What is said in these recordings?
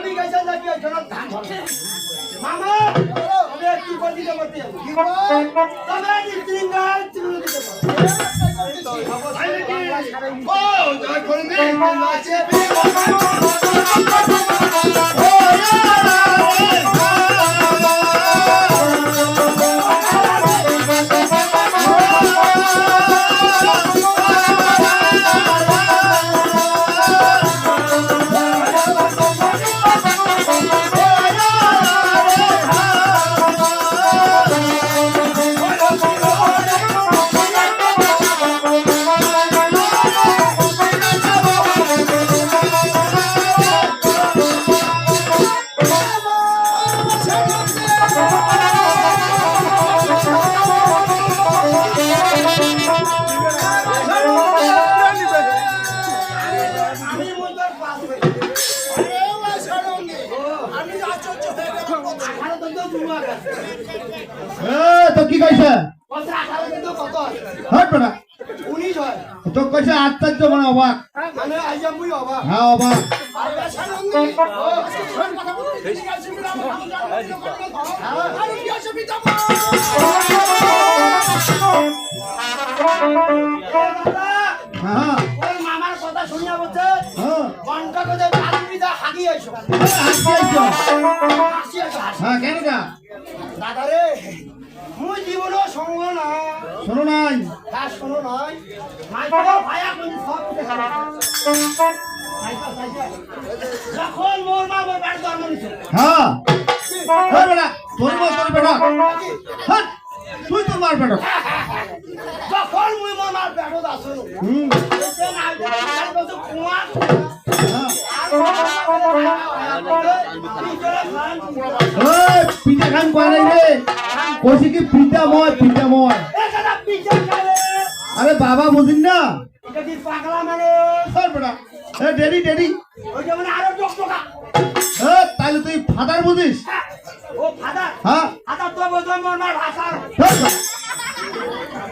আমি গেছে নাকি ওইখানে ধান ধরে মামা আমি একটু করে দিতে পারতে তবে তিনগাল তিনগুলো দিতে পারো ও জয় করবি আছে আমি তো কি কইছে? তো কইছে আশ্চর্য মানে অবাক। হ্যাঁ অবাক। হ্যাঁ। মামার কথা শুনিয়া বলছে হ্যাঁ ঘণ্টা হাগি আইসো হাসি আইসো হ্যাঁ কেন দাদা রে মুই জীবনও সঙ্গ না। শোনো নাই? তা শোনো মাই বাবা। ভাইয়া কোন সব দেখা যখন মোর মা মোর বাড়ি জন্ম নিছে। হ্যাঁ। হ্যাঁ বেটা তোর বেটা? হট তুই তো মার বেটা যখন মুই হ্যাঁ ভিতরে খান ওই পিঠা খান পারে রে। কইছে কি আরে বাবা বুঝিন না? পাগলা টকটকা। এ তাহলে তুই ফাদার বুঝিস? ও ফাদার হ্যাঁ? ফাদার তো বোঝো মোর মার ভাষার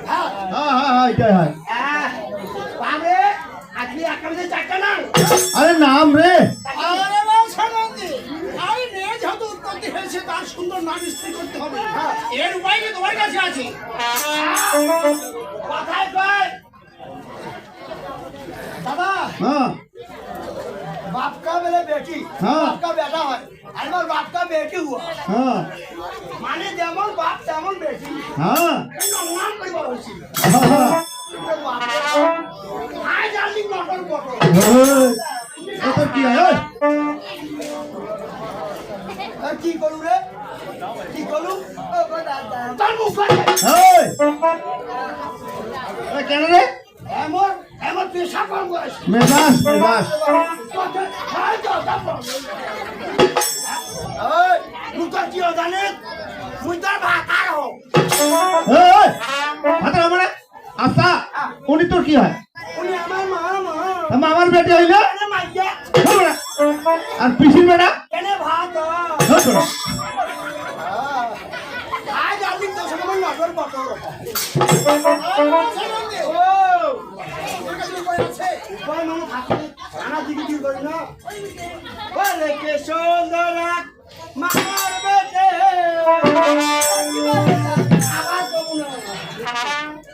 হ্যাঁ হ্যাঁ হ্যাঁ হ্যাঁ এটাই হয়। হ্যাঁ পাবে আজকে না? আরে নাম রে। আরে বাবা সানন্দে আরে নে যত উৎপত্তি হয়েছে তার সুন্দর নাম স্থির করতে হবে। এর উপায় কি তোমার কাছে আছে? বেটি হুয়া। হ্যাঁ। মানে যেমন বাপ তেমন বেটি। হ্যাঁ। কেন রে? পেশা কম বয়স। কি জানে মুই তোর ভাতার মানে? আচ্ছা উনি তোর কি হয়? উনি আমার মা মা। তা বেটি হইলে। আর পিসির বেটা? কেনে ভাত আজ আমি তো সময় নজর বটর উপায় মানুষ থাকে খানা দিকে দিকে করি না। বলে কে সুন্দর এক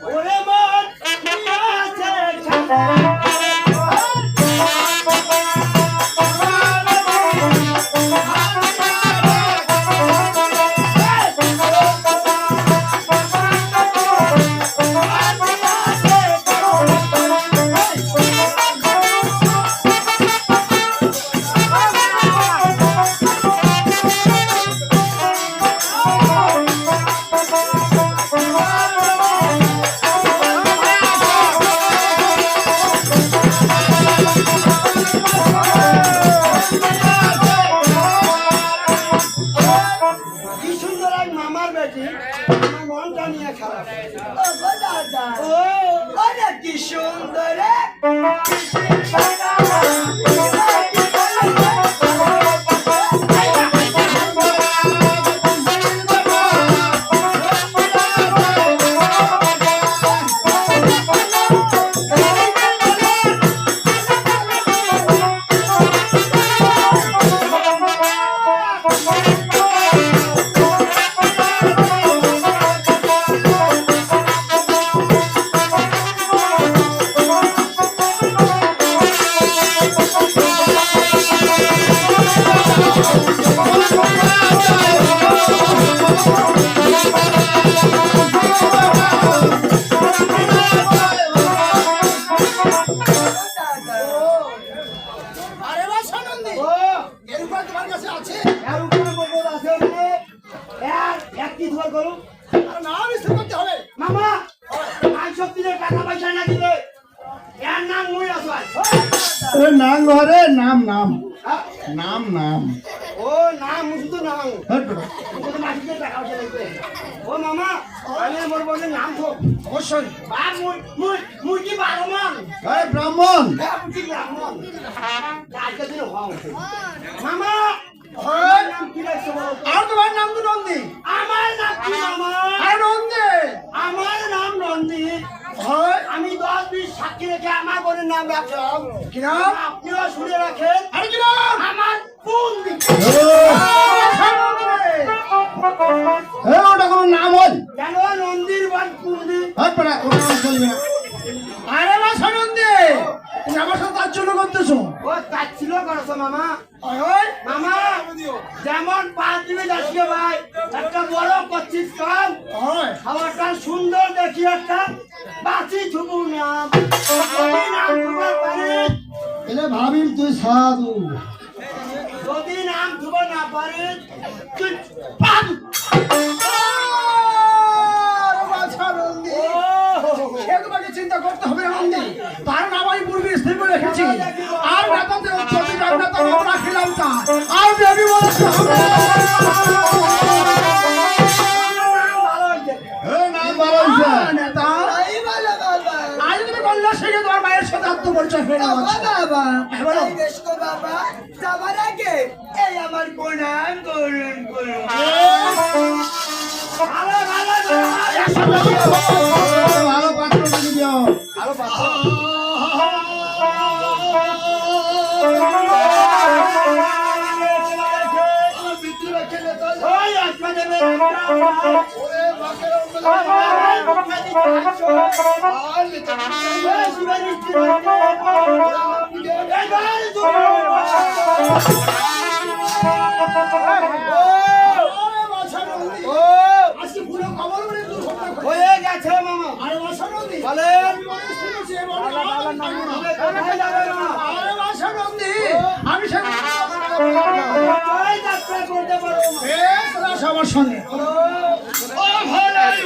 ওরে মন আছে কি সুন্দর এক মামার বেটি। আমার মনটা নিয়ে খারাপ ও গো দাদা ও কি সুন্দর। ও মামা আমি মোর বলে নাম তো অবশ্যই মুই কি বারো মান এই ব্রাহ্মণ। ব্রাহ্মণ? আজকে দিন। মামা। আমার? আর তোমার নাম তো নন্দী। আমার নাম কি মামা? আর নন্দী। আমার নাম নন্দী। আমি দশ বিশ সাক্ষী রেখে আমার বোনের নাম রাখলাম। আপনিও শুনে রাখেন। আর কি আমার কোন দিকে ওটা কোনো নাম হল কেন নন্দীর বান কুন্দি হট বেটা ওটা নাম চলবে না। আরে বাসা নন্দী! তুমি আমার সাথে তার জন্য করতেছো? ও তার ছিল করছ মামা। হয় মামা যেমন পাঁচ দিবে যাচ্ছিল ভাই একটা বড় করছিস কাম। হয়। খাবারটা সুন্দর দেখি একটা। বাঁচি থুবু নাম। যদি নাম থুবার পারে এলে ভাবিম তুই সাধু। যদি নাম থুব না পারে তুই তোমাকে চিন্তা করতে হবে না নন্দী। তার নাম আমি পূর্বে স্থির করে রেখেছি। আর নেতাতে চলতে যাক আমরা খেলাম তা আর বেবি বলছে বাবা বেশকো বাবা যাবার আগে এই আমার প্রণাম করুন করুন ভালো ভালো ভালো পাত্র দিও ভালো ওই হয়ে গেছে মামা বলেন আমি শুনেছি, এ বলো, আমি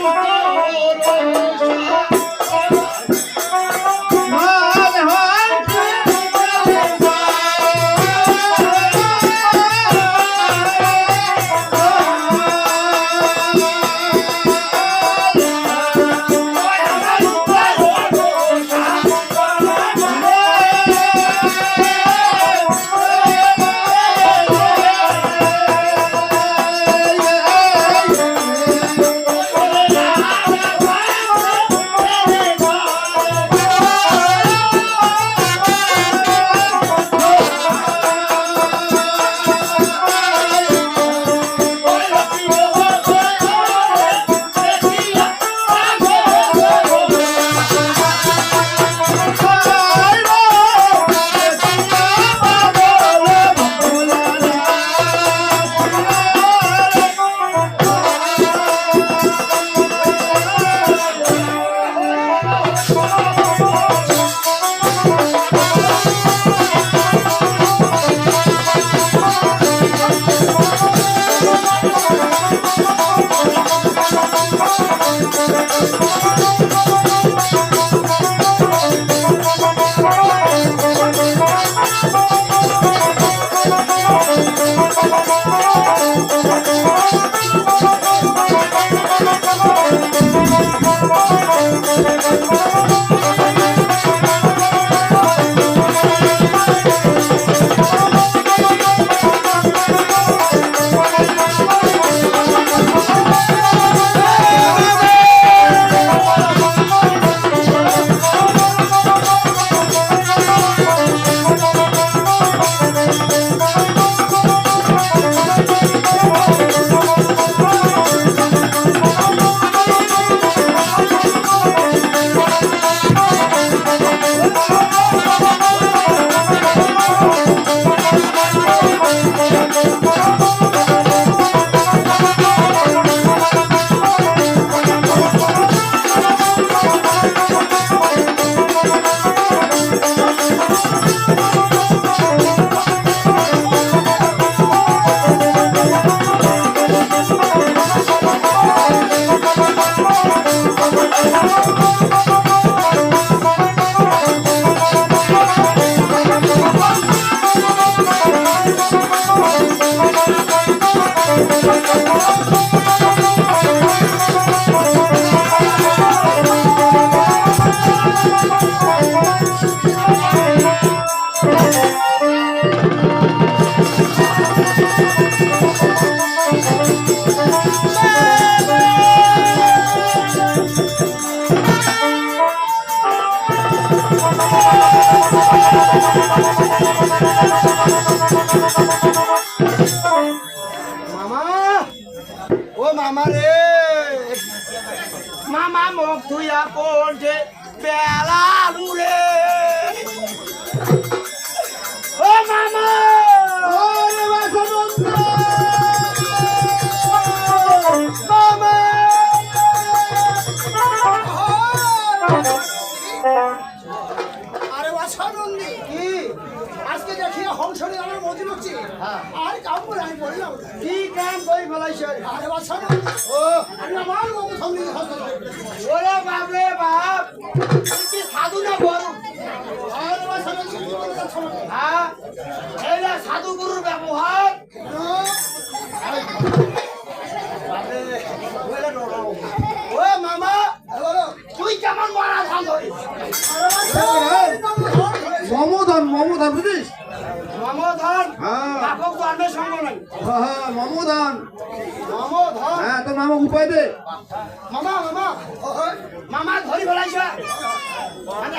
ও Thank you. মামা? ও মামা রে। মামা মুখ ধুইয়া পড়ছে বেলা ও! মামা! ফেলাইছ আরে বাছানন্দি ও। আমি আমার বাবু সামনে ওরে বাপ। রে বাপ কি সাধু না বড়? আরে যাচ্ছ আমাকে? হ্যাঁ? এইটা সাধু গুরুর ব্যবহার ও মামা হ্যালো তুই কেমন মারা ধান ধরিস মমধন মমধন বুঝিস মমধন হ্যাঁ। বাপক তো আনবে সঙ্গ নাই হ্যাঁ, হ্যাঁ, মমধন মমধন হ্যাঁ তোর মামা উপায় দে মামা মামা মামা ধরি ফেলাইছ মানে একদম একদম যদি ধরি ফেলাইছেন একটা পরামর্শ করব। কি পরামর্শ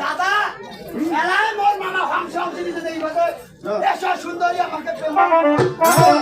দাদা এলাই মোর মামা হাংস হাংস দিতে দেই বলে এসব সুন্দরী আমাকে হ্যাঁ,